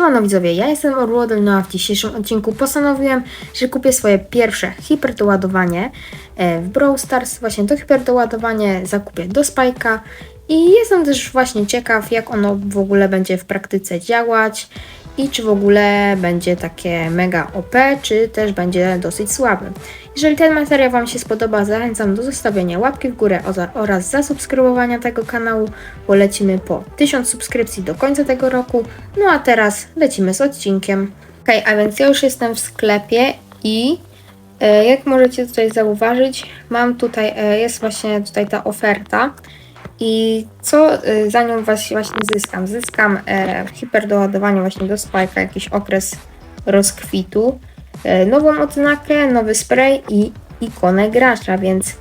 Siemano widzowie, ja jestem Orłodel, no a w dzisiejszym odcinku postanowiłem, że kupię swoje pierwsze hiperdoładowanie e, w Brawl Stars. Właśnie to hiperdoładowanie zakupię do Spike'a i jestem też właśnie ciekaw, jak ono w ogóle będzie w praktyce działać i czy w ogóle będzie takie mega OP, czy też będzie dosyć słaby. Jeżeli ten materiał Wam się spodoba, zachęcam do zostawienia łapki w górę oraz zasubskrybowania tego kanału, bo lecimy po 1000 subskrypcji do końca tego roku. No a teraz lecimy z odcinkiem. Ok, a więc ja już jestem w sklepie i e, jak możecie tutaj zauważyć, mam tutaj, e, jest właśnie tutaj ta oferta. I co e, za nią właśnie zyskam? Zyskam e, hiperdoładowanie właśnie do Spike'a, jakiś okres rozkwitu, e, nową odznakę, nowy spray i ikonę gracza, więc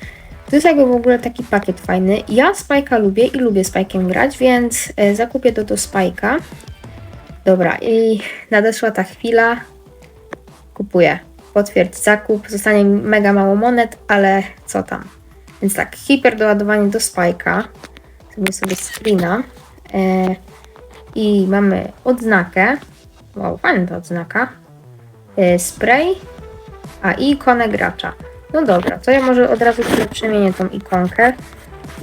to jest jakby w ogóle taki pakiet fajny. Ja Spike'a lubię i lubię Spike'em grać, więc e, zakupię to do Spike'a. Dobra, i nadeszła ta chwila. Kupuję. Potwierdź zakup. Zostanie mega mało monet, ale co tam. Więc tak, hiperdoładowanie do Spike'a. Zrobię sobie screena. E, I mamy odznakę. Wow, fajna ta odznaka. E, spray. A i ikonę gracza. No dobra, to ja może od razu przemienię tą ikonkę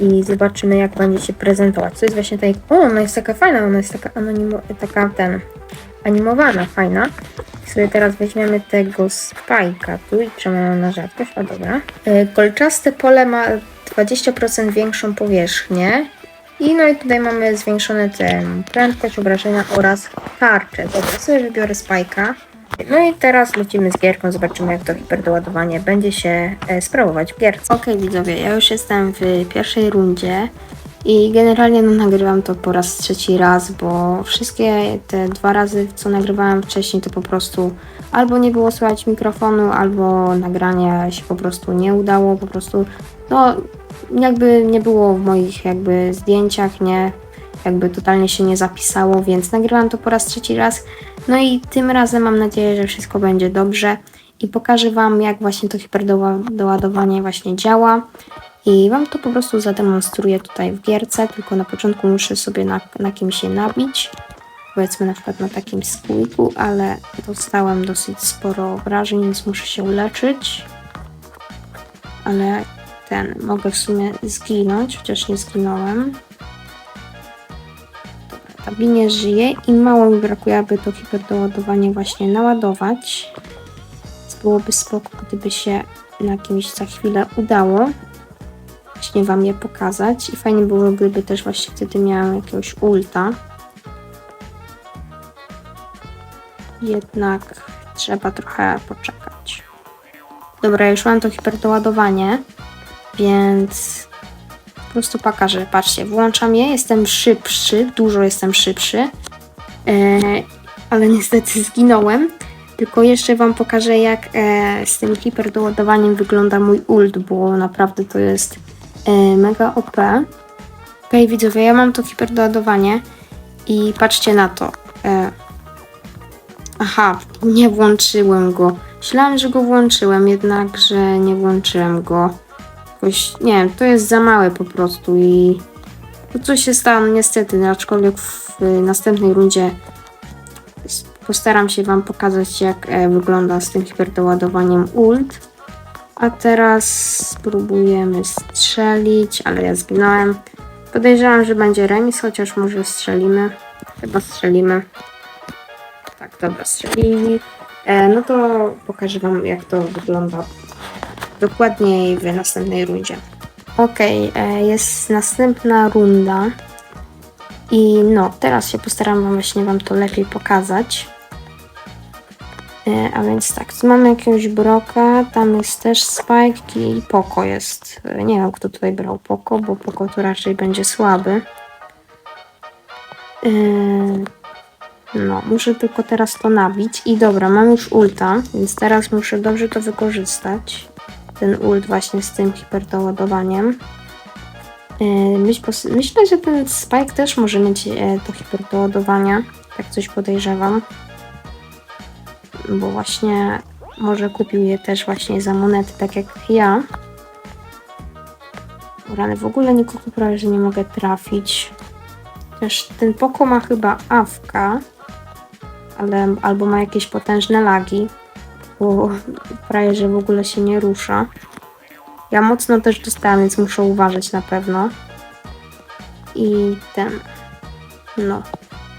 i zobaczymy jak będzie się prezentować. To jest właśnie ta O, ona jest taka fajna, ona jest taka anonimo, taka ten animowana, fajna. I sobie teraz weźmiemy tego spajka tu i przemieniamy na rzadkość. O dobra. E, Kolczaste pole ma 20% większą powierzchnię. I no i tutaj mamy zwiększone tę prędkość obrażenia oraz tarczę. Dobra, sobie wybiorę spajka. No i teraz lecimy z gierką, zobaczymy jak to hiperdoładowanie będzie się e, sprawować w gierce. Okej widzowie, ja już jestem w pierwszej rundzie i generalnie no, nagrywam to po raz trzeci raz, bo wszystkie te dwa razy, co nagrywałem wcześniej, to po prostu albo nie było słychać mikrofonu, albo nagranie się po prostu nie udało, po prostu no jakby nie było w moich jakby zdjęciach, nie jakby totalnie się nie zapisało, więc nagrywam to po raz trzeci raz. No i tym razem mam nadzieję, że wszystko będzie dobrze i pokażę Wam, jak właśnie to hiperdoładowanie właśnie działa. I Wam to po prostu zademonstruję tutaj w gierce, tylko na początku muszę sobie na, na kimś nabić. Powiedzmy na przykład na takim skójku, ale dostałem dosyć sporo obrażeń, więc muszę się uleczyć. Ale ten, mogę w sumie zginąć, chociaż nie zginąłem. Ta Bi nie żyje i mało mi brakuje, aby to hiperdoładowanie właśnie naładować. Więc byłoby spoko, gdyby się na kimś za chwilę udało właśnie Wam je pokazać. I fajnie było, gdyby też właśnie wtedy miałam jakiegoś ulta. Jednak trzeba trochę poczekać. Dobra, już mam to hiperdoładowanie, więc po prostu pokażę. Patrzcie, włączam je, jestem szybszy, dużo jestem szybszy, e, ale niestety zginąłem. Tylko jeszcze Wam pokażę, jak e, z tym hiperdoładowaniem wygląda mój ult, bo naprawdę to jest e, mega OP. Okej, widzowie, ja mam to hiperdoładowanie i patrzcie na to. E, aha, nie włączyłem go. Myślałam, że go włączyłem, jednakże nie włączyłem go. Jakoś, nie wiem, to jest za małe po prostu i to coś się stało no niestety, aczkolwiek w następnej rundzie postaram się Wam pokazać jak e, wygląda z tym hiperdoładowaniem ult. A teraz spróbujemy strzelić, ale ja zginąłem. Podejrzewam, że będzie remis, chociaż może strzelimy. Chyba strzelimy. Tak, dobra, strzelili. E, no to pokażę Wam jak to wygląda dokładniej w następnej rundzie. Okej, e, jest następna runda. I no, teraz się postaram wam właśnie Wam to lepiej pokazać. E, a więc tak, tu mamy jakiegoś broka, tam jest też Spike i Poko jest. E, nie wiem, kto tutaj brał Poko, bo Poko to raczej będzie słaby. No, muszę tylko teraz to nabić. I dobra, mam już ulta, więc teraz muszę dobrze to wykorzystać ten ult właśnie z tym hiperdoładowaniem. Pos- myślę, że ten Spike też może mieć e, to hiperdoładowania. Tak coś podejrzewam. Bo właśnie może kupił je też właśnie za monety, tak jak ja. Rany w ogóle nikogo prawie, że nie mogę trafić. Też ten Poko ma chyba awka. ale albo ma jakieś potężne lagi, bo prawie że w ogóle się nie rusza. Ja mocno też dostałam, więc muszę uważać na pewno. I ten. No.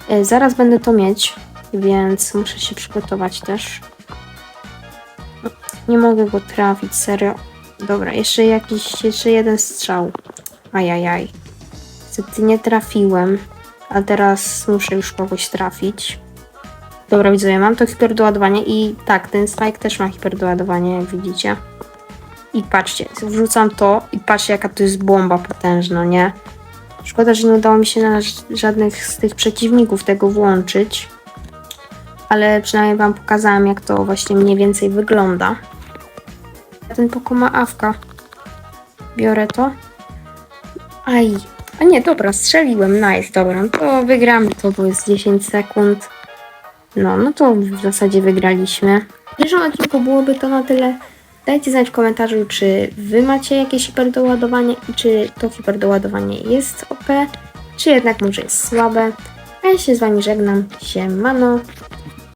E, Zaraz będę to mieć, więc muszę się przygotować też. Nie mogę go trafić, serio. Dobra, jeszcze jakiś, jeszcze jeden strzał. Ajajaj. Niestety nie trafiłem, a teraz muszę już kogoś trafić. Dobra, widzowie, mam to hiperdoładowanie i tak, ten spike też ma hiperdoładowanie, jak widzicie. I patrzcie, wrzucam to i patrzcie jaka to jest bomba potężna, nie? Szkoda, że nie udało mi się na żadnych z tych przeciwników tego włączyć. Ale przynajmniej wam pokazałam jak to właśnie mniej więcej wygląda. Ten poko ma awka. Biorę to. Aj. A nie, dobra, strzeliłem. Nice, dobra. No to wygramy to, bo jest 10 sekund. No, no to w zasadzie wygraliśmy. W pierwszym odcinku byłoby to na tyle. Dajcie znać w komentarzu, czy wy macie jakieś hiperdoładowanie i czy to hiperdoładowanie jest OP, czy jednak może jest słabe. A ja się z wami żegnam. Siemano.